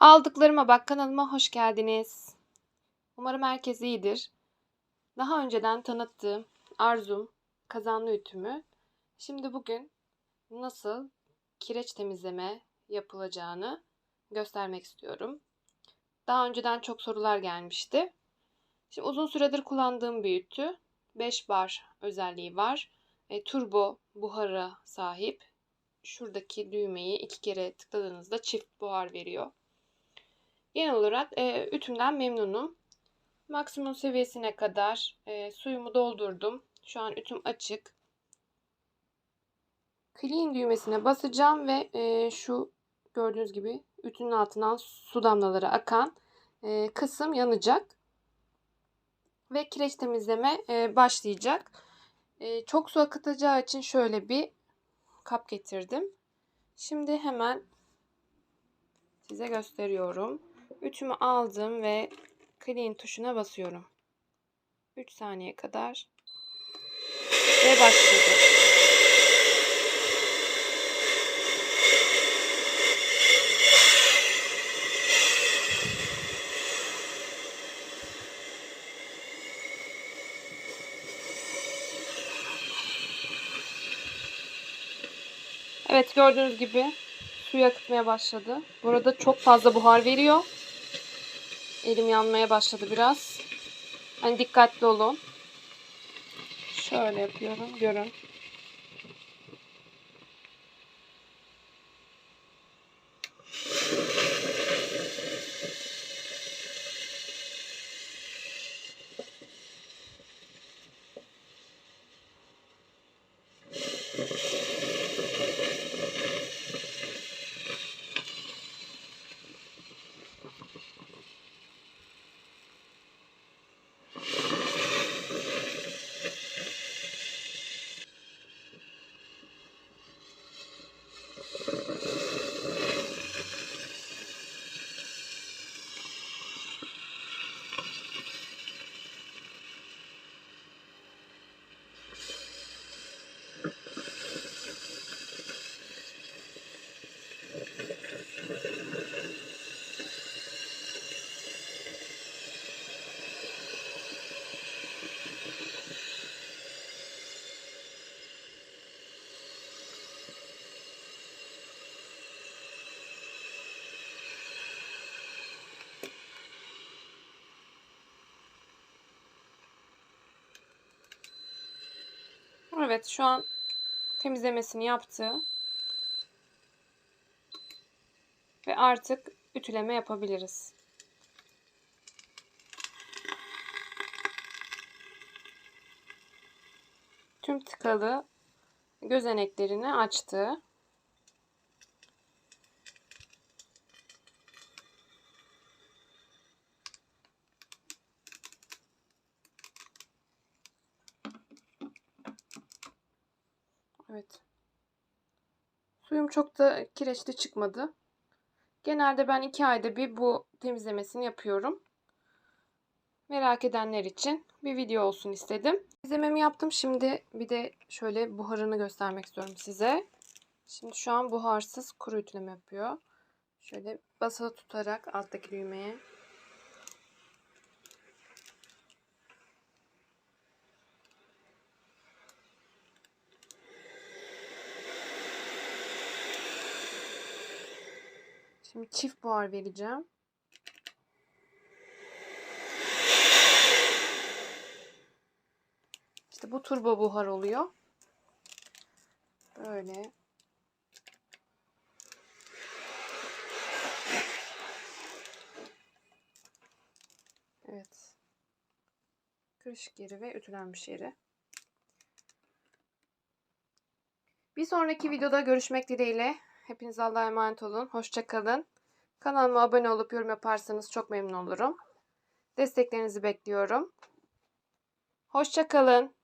Aldıklarıma bak kanalıma hoş geldiniz. Umarım herkes iyidir. Daha önceden tanıttığım Arzum kazanlı ütümü şimdi bugün nasıl kireç temizleme yapılacağını göstermek istiyorum. Daha önceden çok sorular gelmişti. Şimdi uzun süredir kullandığım bir ütü. 5 bar özelliği var. E, turbo buhara sahip. Şuradaki düğmeyi iki kere tıkladığınızda çift buhar veriyor. Genel olarak e, ütümden memnunum. Maksimum seviyesine kadar e, suyumu doldurdum. Şu an ütüm açık. Clean düğmesine basacağım ve e, şu gördüğünüz gibi ütünün altından su damlaları akan e, kısım yanacak. Ve kireç temizleme e, başlayacak. E, çok su akıtacağı için şöyle bir kap getirdim. Şimdi hemen size gösteriyorum. Ütümü aldım ve clean tuşuna basıyorum. 3 saniye kadar ve başladı. Evet gördüğünüz gibi suyu akıtmaya başladı. Bu arada çok fazla buhar veriyor. Elim yanmaya başladı biraz. Hani dikkatli olun. Şöyle yapıyorum. Görün. Evet şu an temizlemesini yaptı. Ve artık ütüleme yapabiliriz. Tüm tıkalı gözeneklerini açtı. Evet. Suyum çok da kireçli çıkmadı. Genelde ben iki ayda bir bu temizlemesini yapıyorum. Merak edenler için bir video olsun istedim. Temizlememi yaptım. Şimdi bir de şöyle buharını göstermek istiyorum size. Şimdi şu an buharsız kuru ütüleme yapıyor. Şöyle basılı tutarak alttaki düğmeye Şimdi çift buhar vereceğim. İşte bu turbo buhar oluyor. Böyle. Evet. Kırışık yeri ve ütülenmiş yeri. Bir sonraki videoda görüşmek dileğiyle. Hepiniz Allah'a emanet olun. Hoşçakalın. Kanalıma abone olup yorum yaparsanız çok memnun olurum. Desteklerinizi bekliyorum. Hoşçakalın.